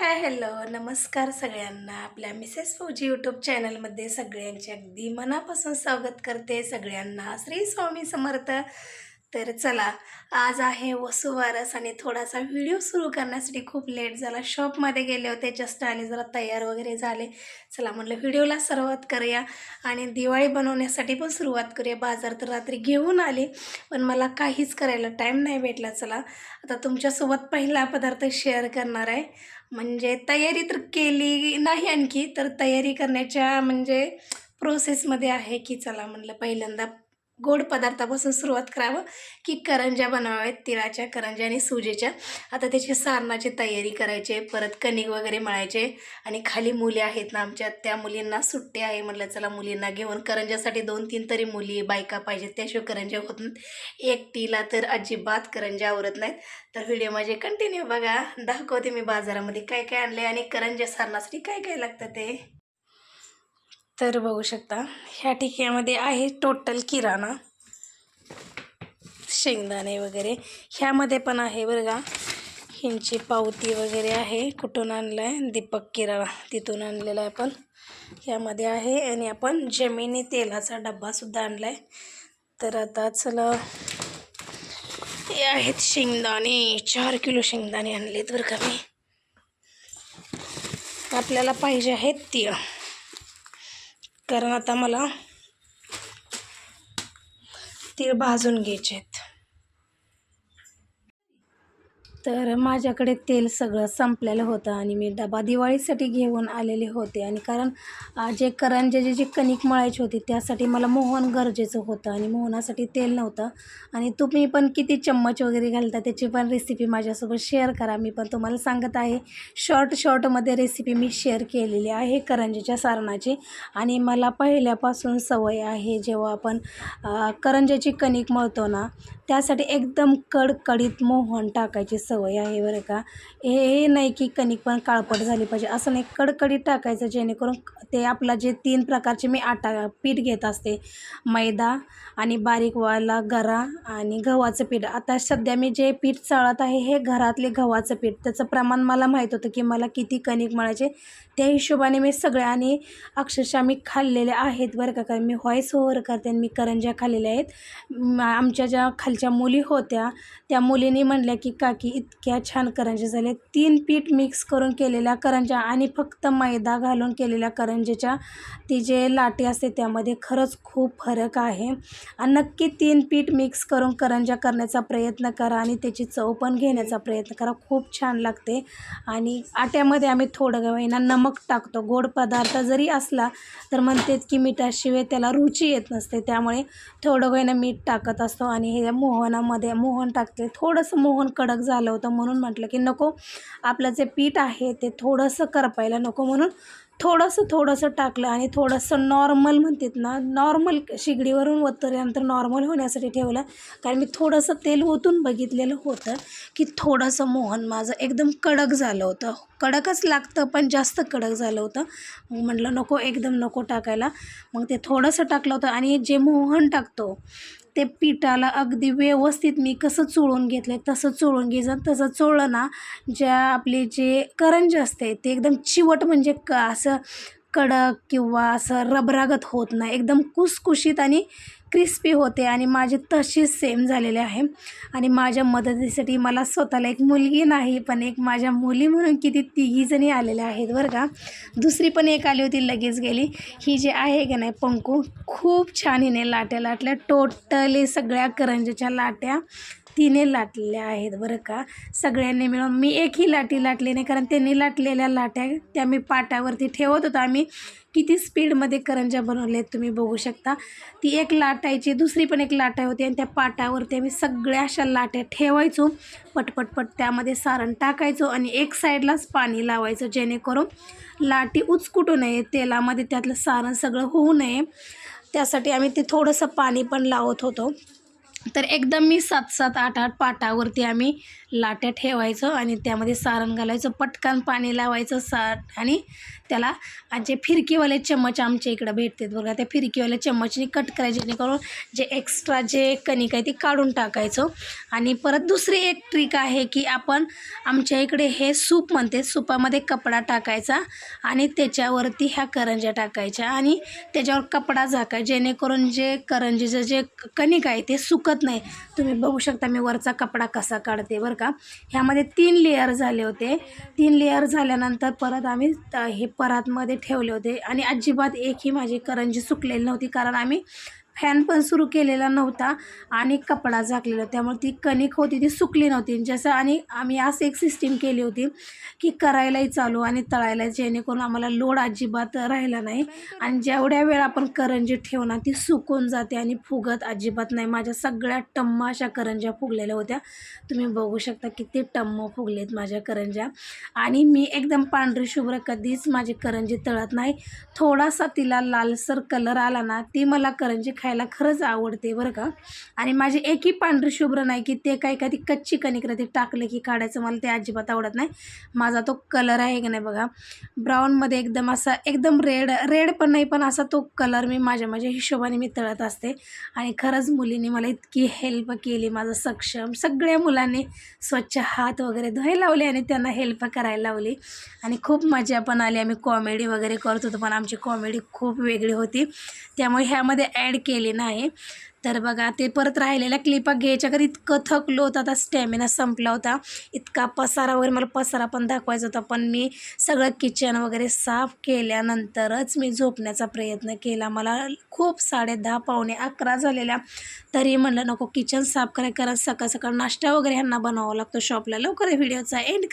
Hi hello. नमस्कार सगळ्यांना. आपल्या मिसेस फौजी यूट्यूब चॅनलमध्ये सगळ्यांचे अगदी मनापासून स्वागत करते सगळ्यांना. श्री स्वामी समर्थ. तर चला आज आहे वसुवारस आणि थोडासा व्हिडिओ सुरू करण्यासाठी खूप लेट झाला. शॉपमध्ये गेले होते जस्ट आणि जरा तयार वगैरे झाले. चला म्हटलं व्हिडिओला सुरुवात करूया आणि दिवाळी बनवण्यासाठी पण सुरुवात करूया. बाजार तर रात्री घेऊन आले पण मला काहीच करायला टाईम नाही भेटला. चला आता तुमच्यासोबत पहिला पदार्थ शेअर करणार आहे. म्हणजे तयारी तर केली नाही आणखी तर तयारी करण्याच्या म्हणजे प्रोसेसमध्ये आहे की चला म्हणलं पहिल्यांदा गोड पदार्थापासून सुरुवात करावं की करंज्या बनवाव्यात तिळाच्या करंज्या आणि सुजेच्या. आता त्याची सारणाची तयारी करायची परत कणिक वगैरे मळायचे. आणि खाली मुली आहेत ना आमच्या त्या मुलींना सुट्टी आहे म्हटलं चला मुलींना घेऊन करंज्यासाठी दोन तीन तरी मुली बायका पाहिजेत त्याशिवाय करंज्या होत नाहीत. एकटीला तर अजिबात करंज्या आवरत नाहीत. तर व्हिडिओ माझे कंटिन्यू बघा. दाखवते मी बाजारामध्ये काय काय आणले आणि करंज्या सारणासाठी काय काय लागतं ते. तर बघू शकता. ह्या ठिकाणामध्ये आहे टोटल किराणा. शेंगदाणे वगैरे. ह्यामध्ये पण आहे बरं का. ह्यांची पावती वगैरे आहे. कुठून आणलं आहे दीपक किराणा. तिथून आणलेला आहे पण. ह्यामध्ये आहे आणि आपण जमिनी तेलाचा डब्बासुद्धा आणला आहे तर आता चला. हे आहेत शेंगदाणे. चार किलो शेंगदाणे आणलेत बरं का मी. आपल्याला पाहिजे आहेत तीळ. कारण आता मला तीळ भाजून घ्यायचे आहेत. तर माझ्याकडे तेल सगळं संपलेलं होतं आणि मी डबा दिवाळीसाठी घेऊन आलेले होते. आणि कारण जे करंजे जे कणिक मळायची होती त्यासाठी मला मोहन गरजेचं होतं आणि मोहनासाठी तेल नव्हतं. आणि तुम्ही पण किती चम्मच वगैरे घालता त्याची पण रेसिपी माझ्यासोबत शेअर करा. मी पण तुम्हाला सांगत आहे शॉर्ट शॉर्टमध्ये रेसिपी मी शेअर केलेली आहे करंजीच्या सारणाची. आणि मला पहिल्यापासून सवय आहे जेव्हा आपण करंज्याची कणिक मळतो ना त्यासाठी एकदम कडकडीत मोहन टाकायची. सवय आहे बरं का. हे हे नाही की कणिक पण काळपट झाली पाहिजे. असं नाही कडकडीत टाकायचं जेणेकरून ते आपला जे तीन प्रकारचे मी आटा पीठ घेत असते. मैदा आणि बारीक वाला गरा आणि गव्हाचं पीठ. आता सध्या मी जे पीठ चाळत आहे हे घरातले गव्हाचं पीठ. त्याचं प्रमाण मला माहीत होतं की मला किती कणिक मळायचे त्या हिशोबाने मी सगळ्या आणि अक्षरशः मी खाल्लेले आहेत बरं का. कारण मी व्हॉईस ओव्हर करते आणि मी करंज्या खाल्लेल्या आहेत. आमच्या ज्या खालच्या मुली होत्या त्या मुलींनी म्हणल्या की काकी इतक्या छान करंज्या झाल्या तीन पीठ मिक्स करून केलेल्या करंज्या आणि फक्त मैदा घालून केलेल्या करंज्याच्या ती जे लाटी असते त्यामध्ये खरंच खूप फरक आहे. आणि नक्की तीन पीठ मिक्स करून करंज्या करण्याचा प्रयत्न करा आणि त्याची चव पण घेण्याचा प्रयत्न करा. खूप छान लागते. आणि आट्यामध्ये आम्ही थोडं गव्हाईना नमक टाकतो. गोड पदार्थ जरी असला तर म्हणतात की मिठाशिवाय त्याला रुची येत नसते. त्यामुळे थोडं गव्हाईना मीठ टाकत असतो आणि हे मोहनामध्ये मोहन टाकते. थोडंसं मोहन कडक झालं होतं म्हणून म्हटलं की नको आपलं जे पीठ आहे ते थोडंसं करपायला नको म्हणून थोडंसं थोडंसं टाकलं आणि थोडंसं नॉर्मल म्हणतात ना नॉर्मल शिगडीवरून वतल्यानंतर नॉर्मल होण्यासाठी ठेवलं. कारण मी थोडंसं तेल ओतून बघितलेलं होतं की थोडंसं मोहन माझं एकदम कडक झालं होतं. कडकच लागतं पण जास्त कडक झालं होतं. मग म्हटलं नको एकदम नको टाकायला. मग ते थोडंसं टाकलं होतं आणि जे मोहन टाकतो ते पिठाला अगदी व्यवस्थित मी कसं चोळून घेतलं आहे तसं चोळून घ्यायचं तसं चोळलं ना ज्या आपले जे करंज असते ते एकदम चिवट म्हणजे क असं कडक किंवा असं रबरागत होत नाही. एकदम कुसकुशीत आणि क्रिस्पी होते आणि माझे तशीच सेम झालेले आहे. आणि माझ्या मदतीसाठी मला स्वतःला एक मुलगी नाही पण एक माझ्या मुली म्हणून किती तिघीजणी आलेल्या आहेत बरं का. दुसरी पण एक आली होती लगेच गेली. ही जी आहे की नाही पंकू खूप छान हिने लाट्या लाटल्या टोटली सगळ्या करंजीच्या लाट्या. तिने लाटलेल्या आहेत बरं का? सगळ्यांनी मिळून मी एकही लाटी लाटली नाही कारण त्यांनी लाटलेल्या लाट्या त्या मी पाटावरती ठेवत होतो. आम्ही किती स्पीडमध्ये करंज्या बनवल्या आहेत तुम्ही बघू शकता. ती एक लाटायची दुसरी पण एक लाटाय होती आणि त्या पाटावरती आम्ही सगळ्या अशा लाट्या ठेवायचो. पटपटपट त्यामध्ये सारण टाकायचो आणि एक साईडलाच पाणी लावायचं जेणेकरून लाटी उचकुटू नये तेलामध्ये त्यातलं सारण सगळं होऊ नये. त्यासाठी आम्ही ते थोडंसं पाणी पण लावत होतो. तर एकदम मी सात सात आठ आठ पाटावरती आम्ही लाट्या ठेवायचं आणि त्यामध्ये सारण घालायचं पटकन पाणी लावायचं साठ आणि त्याला आणि जे फिरकीवाले चम्मच आमच्या इकडं भेटतात बघा त्या फिरकीवाल्या चम्मचने कट करायचे जेणेकरून जे एक्स्ट्रा जे कणिक आहे ती काढून टाकायचं. आणि परत दुसरी एक ट्रिक आहे की आपण आमच्या इकडे हे सूप म्हणते सुपामध्ये कपडा टाकायचा आणि त्याच्यावरती ह्या करंज्या टाकायच्या आणि त्याच्यावर कपडा झाकाय जेणेकरून जे करंजीचं जे कणिक आहे ते सुकत नाही. तुम्ही बघू शकता मी वरचा कपडा कसा काढते बरं का? ह्यामध्ये तीन लेअर झाले होते. तीन लेअर झाल्यानंतर परत आम्ही त- हे परातमध्ये ठेवले होते. आणि अजिबात एकही माझी करंजी सुकलेली नव्हती. कारण आम्ही फॅन पण सुरू केलेला नव्हता आणि कपडा झाकलेला. त्यामुळे ती कणिक होती ती सुकली नव्हती. जसं आणि आम्ही असं एक सिस्टीम केली होती की करायलाही चालू आणि तळायला जेणेकरून आम्हाला लोड अजिबात राहिला नाही. आणि जेवढ्या वेळ आपण करंजी ठेवणार ती सुकून जाते आणि फुगत अजिबात नाही. माझ्या सगळ्या टम्म अशा करंज्या फुगलेल्या होत्या. तुम्ही बघू शकता किती टम्म फुगलेत माझ्या करंज्या. आणि मी एकदम पांढरी शुभ्र कधीच माझी करंजी तळत नाही. थोडासा तिला लालसर कलर आला ना ती मला करंजी खायला खरंच आवडते बरं का. आणि माझी एकही पांढरी शुभ्र नाही की ते काही कधी कच्ची कणिक राहते टाकले की काढायचं मला ते अजिबात आवडत नाही. माझा तो कलर आहे की नाही बघा. ब्राऊनमध्ये एकदम असा एकदम रेड रेड पण नाही पण असा तो कलर मी माझ्या माझ्या हिशोबाने मी तळत असते. आणि खरंच मुलीने मला इतकी हेल्प केली माझं सक्षम सगळ्या मुलांनी स्वच्छ हात वगैरे धुवायला लावले आणि त्यांना हेल्प करायला लावली. आणि खूप मजा पण आली. आम्ही कॉमेडी वगैरे करत होतो पण आमची कॉमेडी खूप वेगळी होती. त्यामुळे ह्यामध्ये ॲड केले नाही. तर बघा ते परत राहिलेल्या क्लिपा घ्यायच्या कधी इतकं थकलो होतं. आता स्टॅमिना संपला होता. इतका पसारा वगैरे मला पसारा पण दाखवायचा होता. पण मी सगळं किचन वगैरे साफ केल्यानंतरच मी झोपण्याचा प्रयत्न केला. मला खूप साडे दहा पावणे अकरा झालेल्या. तरी म्हणलं नको किचन साफ कराय कारण सकाळ सकाळ नाश्ता वगैरे ह्यांना बनवावा लागतो शॉपला लवकर व्हिडिओचा एंड कर.